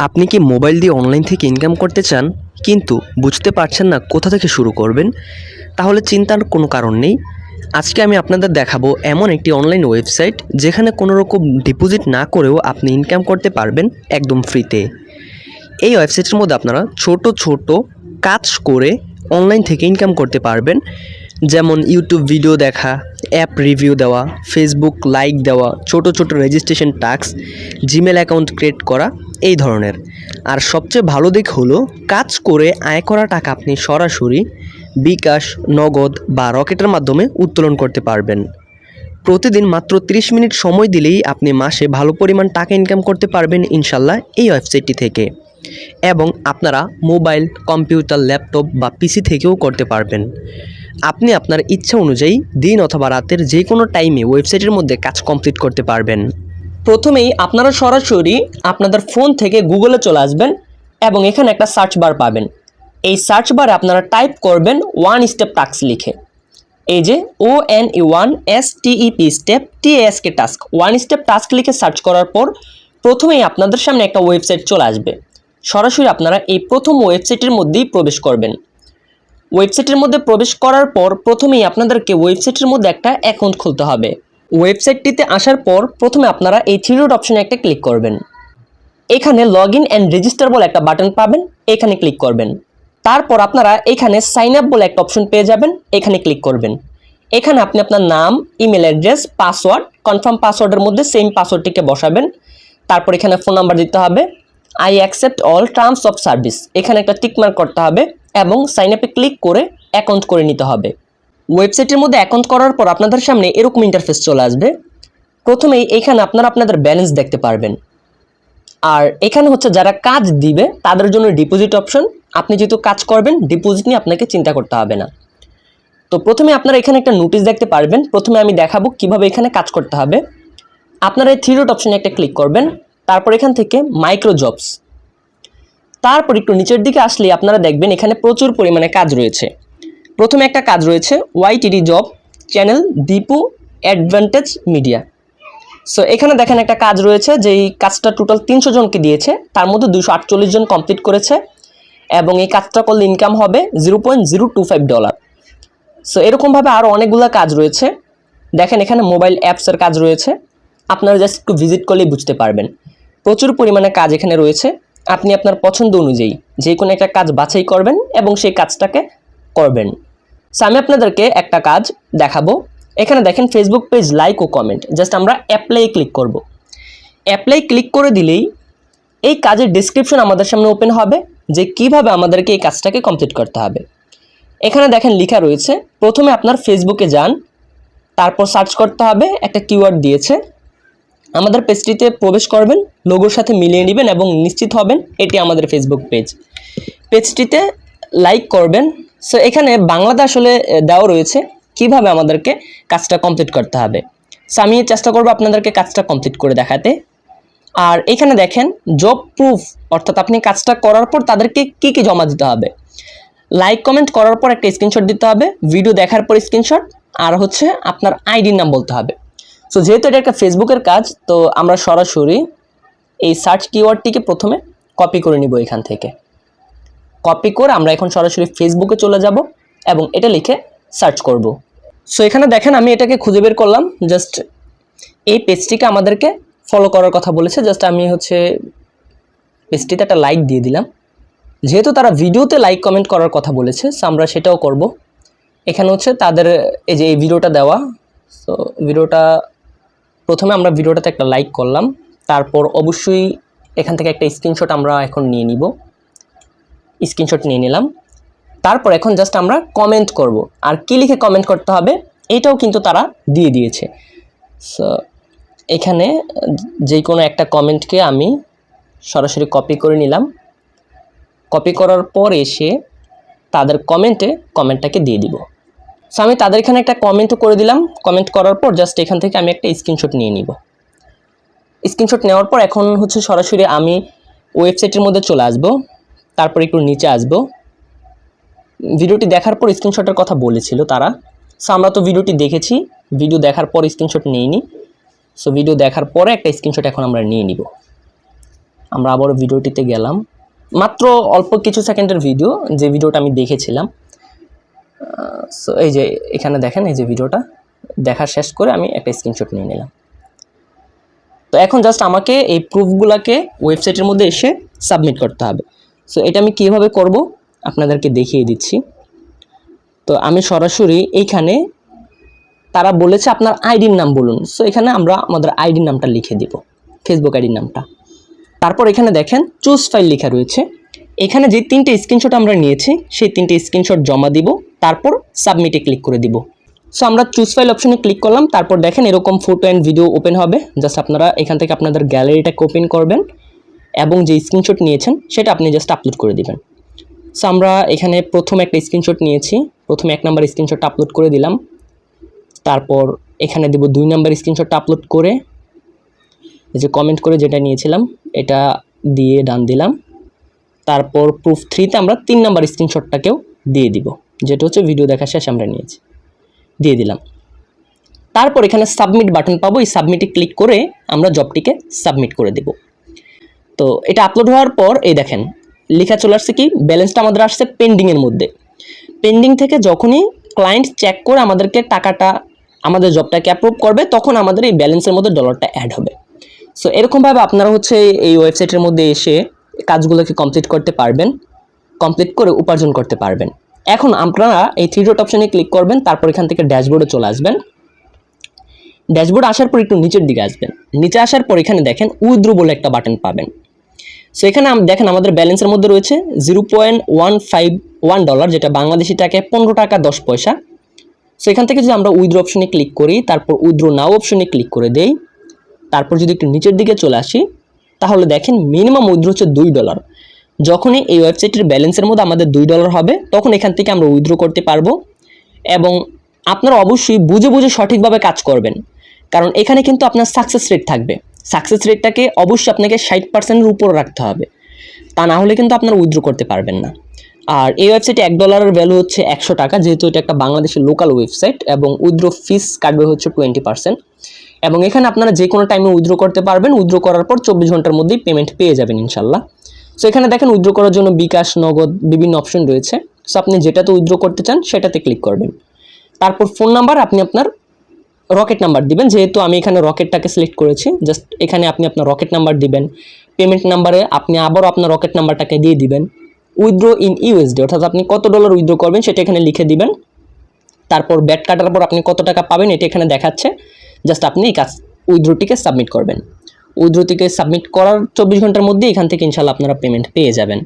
আপনি কি মোবাইল দিয়ে অনলাইন থেকে ইনকাম করতে চান, কিন্তু বুঝতে পারছেন না কোথা থেকে শুরু করবেন? তাহলে চিন্তার কোনো কারণ নেই। আজকে আমি আপনাদের দেখাবো এমন একটি অনলাইন ওয়েবসাইট যেখানে কোনো রকম ডিপোজিট না করেও আপনি ইনকাম করতে পারবেন একদম ফ্রিতে এই ওয়েবসাইটের মধ্যে আপনারা ছোট ছোট কাজ করে অনলাইন থেকে ইনকাম করতে পারবেন। যেমন ইউটিউব ভিডিও দেখা অ্যাপ রিভিউ দেওয়া ফেসবুক লাইক দেওয়া, ছোট ছোট registration task Gmail account create করা, এই ধরনের। আর সবচেয়ে ভালো দিক হলো, কাজ করে আয় করা টাকা আপনি সরাসরি বিকাশ, নগদ বা রকেটের মাধ্যমে উত্তোলন করতে পারবেন। প্রতিদিন মাত্র 30 মিনিট সময় দিলেই আপনি মাসে ভালো পরিমাণ টাকা ইনকাম করতে পারবেন ইনশাল্লাহ এই ওয়েবসাইটটি থেকে। এবং আপনারা মোবাইল কম্পিউটার ল্যাপটপ বা পিসি থেকেও করতে পারবেন। আপনি আপনার ইচ্ছা অনুযায়ী দিন অথবা রাতের যে কোনো টাইমে ওয়েবসাইটের মধ্যে কাজ কমপ্লিট করতে পারবেন। প্রথমেই আপনারা সরাসরি আপনাদের ফোন থেকে গুগলে চলে আসবেন এবং এখানে একটা সার্চ বার পাবেন। এই সার্চ বারে আপনারা টাইপ করবেন ওয়ান স্টেপ টাস্ক লিখে। এই যে O N E one S T E P step T S K task one step task লিখে সার্চ করার পর প্রথমেই আপনাদের সামনে একটা ওয়েবসাইট চলে আসবে। সরাসরি আপনারা এই প্রথম ওয়েবসাইটের মধ্যেই প্রবেশ করবেন। ওয়েবসাইটের মধ্যে প্রবেশ করার পর প্রথমেই আপনাদেরকে ওয়েবসাইটের মধ্যে একটা অ্যাকাউন্ট খুলতে হবে। ওয়েবসাইটটিতে আসার পর প্রথমে আপনারা এই থ্রি ডট অপশনে একটা ক্লিক করবেন। এখানে লগ ইন অ্যান্ড রেজিস্টার বলে একটা বাটন পাবেন, এখানে ক্লিক করবেন। তারপর আপনারা এখানে সাইন আপ বলে একটা অপশন পেয়ে যাবেন, এখানে ক্লিক করবেন। এখানে আপনি আপনার নাম ইমেল অ্যাড্রেস পাসওয়ার্ড কনফার্ম পাসওয়ার্ডের মধ্যে সেম পাসওয়ার্ডটিকে বসাবেন। তারপর এখানে ফোন নাম্বার দিতে হবে। I accept all terms of service এখানে একটা টিকমার্ক করতে হবে। এবং সাইন আপে ক্লিক করে অ্যাকাউন্ট করে নিতে হবে। ওয়েবসাইটের মধ্যে অ্যাকাউন্ট করার পর আপনাদের সামনে এরকম ইন্টারফেস চলে আসবে। প্রথমেই এখানে আপনারা আপনাদের ব্যালেন্স দেখতে পারবেন। আর এখানে হচ্ছে যারা কাজ দিবে, তাদের জন্য ডিপোজিট অপশন আপনি যেহেতু কাজ করবেন ডিপোজিট নিয়ে আপনাকে চিন্তা করতে হবে না। তো প্রথমে আপনারা এখানে একটা নোটিশ দেখতে পারবেন। প্রথমে আমি দেখাবো কীভাবে এখানে কাজ করতে হবে। আপনারা এই থ্রি ডট অপশনে একটা ক্লিক করবেন। তারপর এখান থেকে মাইক্রো জবস তারপর একটু নিচের দিকে আসলে আপনারা দেখবেন এখানে প্রচুর পরিমাণে কাজ রয়েছে। প্রথমে একটা কাজ রয়েছে YTD job channel Dipu advantage media so এখানে দেখেন একটা কাজ রয়েছে যেই কাজটা টোটাল তিনশো জনকে দিয়েছে, তার মধ্যে দুশো আটচল্লিশ জন কমপ্লিট করেছে এবং এই কাজটা করলে ইনকাম হবে zero point zero two five dollar so এরকমভাবে আরও অনেকগুলো কাজ রয়েছে। দেখেন এখানে মোবাইল অ্যাপসের কাজ রয়েছে। আপনারা জাস্ট একটু ভিজিট করলেই বুঝতে পারবেন। প্রচুর পরিমাণে কাজ এখানে রয়েছে। আপনি আপনার পছন্দ অনুযায়ী যে কোনো একটা কাজ বাছাই করবেন এবং সেই কাজটাকে করবেন। সো আমি আপনাদেরকে একটা কাজ দেখাবো। এখানে দেখেন ফেসবুক পেজ লাইক ও কমেন্ট জাস্ট আমরা অ্যাপ্লাই ক্লিক করব। অ্যাপ্লাই ক্লিক করে দিলেই এই কাজের ডিসক্রিপশন আমাদের সামনে ওপেন হবে যে কীভাবে আমাদেরকে এই কাজটাকে কমপ্লিট করতে হবে। এখানে দেখেন লেখা রয়েছে, প্রথমে আপনার ফেসবুকে যান, তারপর সার্চ করতে হবে, একটা কিওয়ার্ড দিয়েছে আমাদের পেজটিতে প্রবেশ করবেন লোগোর সাথে মিলিয়ে নেবেন এবং নিশ্চিত হবেন এটি আমাদের ফেসবুক পেজ পেজটিতে লাইক করবেন। সো এখানে বাংলাতে আসলে দেওয়া রয়েছে কীভাবে আমাদেরকে কাজটা কমপ্লিট করতে হবে। সো আমি চেষ্টা করব আপনাদেরকে কাজটা কমপ্লিট করে দেখাতে। আর এখানে দেখেন জব প্রুফ অর্থাৎ আপনি কাজটা করার পর তাদেরকে কি কি জমা দিতে হবে। লাইক কমেন্ট করার পর একটা স্ক্রিনশট দিতে হবে ভিডিও দেখার পর স্ক্রিনশট আর হচ্ছে আপনার আইডির নাম বলতে হবে। সো যেহেতু এটা একটা ফেসবুকের কাজ, তো আমরা সরাসরি এই সার্চ কিওয়ার্ডটিকে প্রথমে কপি করে নিব এখান থেকে। কপি করে আমরা এখন সরাসরি ফেসবুকে চলে যাব এবং এটা লিখে সার্চ করব। সো এখানে দেখেন আমি এটাকে খুঁজে বের করলাম। জাস্ট এই পেজটিকে আমাদেরকে ফলো করার কথা বলেছে। জাস্ট আমি হচ্ছে পেজটিতে একটা লাইক দিয়ে দিলাম। যেহেতু তারা ভিডিওতে লাইক কমেন্ট করার কথা বলেছে সো আমরা সেটাও করব। এখানে হচ্ছে তাদের এই যে এই ভিডিওটা দেওয়া সো ভিডিওটা প্রথমে আমরা ভিডিওটাতে একটা লাইক করলাম, তারপর অবশ্যই এখান থেকে একটা স্ক্রিনশট আমরা এখন নিয়ে নিব। স্ক্রিনশট নিয়ে নিলাম। তারপর এখন জাস্ট আমরা কমেন্ট করব। আর কী লিখে কমেন্ট করতে হবে, এটাও কিন্তু তারা দিয়ে দিয়েছে। সো এখানে যে কোনো একটা কমেন্টকে আমি সরাসরি কপি করে নিলাম। কপি করার পর এসে তাদের কমেন্টে কমেন্টটাকে দিয়ে দিব। সো আমি তাদের এখানে একটা কমেন্টও করে দিলাম। কমেন্ট করার পর জাস্ট এখান থেকে আমি একটা স্ক্রিনশট নিয়ে নিব। স্ক্রিনশট নেওয়ার পর এখন হচ্ছে সরাসরি আমি ওয়েবসাইটের মধ্যে চলে আসব। তারপর একটু নিচে আসব। ভিডিওটি দেখার পর স্ক্রিনশটের কথা বলেছিল তারা। সো আমরা তো ভিডিওটি দেখেছি। ভিডিও দেখার পর স্ক্রিনশট নিইনি। সো ভিডিও দেখার পরে একটা স্ক্রিনশট এখন আমরা নিয়ে নিব। আমরা আবারও ভিডিওটিতে গেলাম। মাত্র অল্প কিছু সেকেন্ডের ভিডিও যে ভিডিওটা আমি দেখেছিলাম। সো এই যে এখানে দেখেন, এই যে ভিডিওটা দেখা শেষ করে আমি একটা স্ক্রিনশট নিয়ে নিলাম। তো এখন জাস্ট আমাকে এই প্রুফগুলোকে ওয়েবসাইটের মধ্যে এসে সাবমিট করতে হবে। সো এটা আমি কীভাবে করব আপনাদেরকে দেখিয়ে দিচ্ছি। তো আমি সরাসরি এইখানে তারা বলেছে আপনার আইডির নাম বলুন। সো এখানে আমরা আমাদের আইডির নামটা লিখে দিব ফেসবুক আইডির নামটা। তারপর এখানে দেখেন চুজ ফাইল লেখা রয়েছে। এখানে যে তিনটে স্ক্রিনশট আমরা নিয়েছি, সেই তিনটে স্ক্রিনশট জমা দিব। তারপর সাবমিটে ক্লিক করে দিব। সো আমরা চুজ ফাইল অপশনে ক্লিক করলাম, তারপর দেখেন এরকম ফটো অ্যান্ড ভিডিও ওপেন হবে। জাস্ট আপনারা এখান থেকে আপনাদের গ্যালারিটাকে ওপেন করবেন এবং যে স্ক্রিনশট নিয়েছেন, সেটা আপনি জাস্ট আপলোড করে দিবেন। সো আমরা এখানে প্রথম একটা স্ক্রিনশট নিয়েছি। প্রথমে এক নাম্বার স্ক্রিনশটটা আপলোড করে দিলাম। তারপর এখানে দেব দুই নাম্বার স্ক্রিনশটটা আপলোড করে। এই যে কমেন্ট করে যেটা নিয়েছিলাম, এটা দিয়ে ডান দিলাম। তারপর প্রুফ থ্রিতে আমরা তিন নাম্বার স্ক্রিনশটটাকেও দিয়ে দিব। যেটা হচ্ছে ভিডিও দেখা শেষ আমরা নিয়েছি। দিয়ে দিলাম। তারপর এখানে সাবমিট বাটন পাবো। এই সাবমিটে ক্লিক করে আমরা জবটিকে সাবমিট করে দেব। তো এটা আপলোড হওয়ার পর, এই দেখেন, লেখা চলে আসছে কি? ব্যালেন্সটা আমাদের আসছে পেন্ডিংয়ের মধ্যে। পেন্ডিং থেকে যখনই ক্লায়েন্ট চেক করে আমাদেরকে টাকাটা, আমাদের জবটাকে অ্যাপ্রুভ করবে, তখন আমাদের এই ব্যালেন্সের মধ্যে ডলারটা অ্যাড হবে। সো এরকমভাবে আপনারা হচ্ছে এই ওয়েবসাইটের মধ্যে এসে কাজগুলোকে কমপ্লিট করতে পারবেন কমপ্লিট করে উপার্জন করতে পারবেন। এখন আপনারা এই থ্রি ডট অপশনে ক্লিক করবেন, তারপর এখান থেকে ড্যাশবোর্ডে চলে আসবেন। ড্যাশবোর্ড আসার পর একটু নিচের দিকে আসবেন। নিচে আসার পর এখানে দেখেন উইথড্রো বলে একটা বাটন পাবেন। সো এখানে দেখেন আমাদের ব্যালেন্সের মধ্যে রয়েছে zero point one five one dollar যেটা বাংলাদেশি টাকায় পনেরো টাকা দশ পয়সা। সো এখান থেকে যদি আমরা উইথড্রো অপশনে ক্লিক করি, তারপর উইথড্রো নাও অপশনে ক্লিক করে দেই। তারপর যদি একটু নিচের দিকে চলে আসি, তাহলে দেখেন মিনিমাম উইথড্রো হচ্ছে দুই ডলার যখনই এই ওয়েবসাইটের ব্যালেন্সের মধ্যে আমাদের দুই ডলার হবে, তখন এখান থেকে আমরা উইথড্রো করতে পারব। এবং আপনারা অবশ্যই বুঝে বুঝে সঠিকভাবে কাজ করবেন। কারণ এখানে কিন্তু আপনার সাকসেস রেট থাকবে। সাকসেস রেটটাকে অবশ্যই আপনাকে ষাট পার্সেন্টের উপর রাখতে হবে। তা না হলে কিন্তু আপনারা উইথড্রো করতে পারবেন না। আর এই ওয়েবসাইটে এক ডলারের ভ্যালু হচ্ছে একশো টাকা, যেহেতু এটা একটা বাংলাদেশের লোকাল ওয়েবসাইট এবং উইথড্রো ফিস কাটবে হচ্ছে টোয়েন্টি পার্সেন্ট এবং এখানে আপনারা যে কোনো টাইমে উইথড্রো করতে পারবেন। উইথড্রো করার পর চব্বিশ ঘণ্টার মধ্যেই পেমেন্ট পেয়ে যাবেন ইনশাল্লাহ। সো এখানে দেখেন উইথড্রো করার জন্য বিকাশ, নগদ বিভিন্ন অপশন রয়েছে। সো আপনি যেটাতে উইথড্রো করতে চান, সেটাতে ক্লিক করবেন। তারপর ফোন নাম্বার, আপনি আপনার রকেট নাম্বার দিবেন। যেহেতু আমি এখানে রকেটটাকে সিলেক্ট করেছি জাস্ট এখানে আপনি আপনার রকেট নাম্বার দিবেন। পেমেন্ট নাম্বারে আপনি আবারও আপনার রকেট নাম্বারটাকে দিয়ে দিবেন। উইথড্রো ইন ইউএসডি, অর্থাৎ আপনি কত ডলার উইথড্রো করবেন, সেটা এখানে লিখে দিবেন। তারপর ব্যাট কাটার পর আপনি কত টাকা পাবেন, এটা এখানে দেখাচ্ছে। জাস্ট আপনি এই কাজ, উইথড্রোটিকে সাবমিট করবেন। উইথড্রোটিকে সাবমিট করার চব্বিশ ঘণ্টার মধ্যে এখান থেকে ইনশাল্লাহ আপনারা পেমেন্ট পেয়ে যাবেন।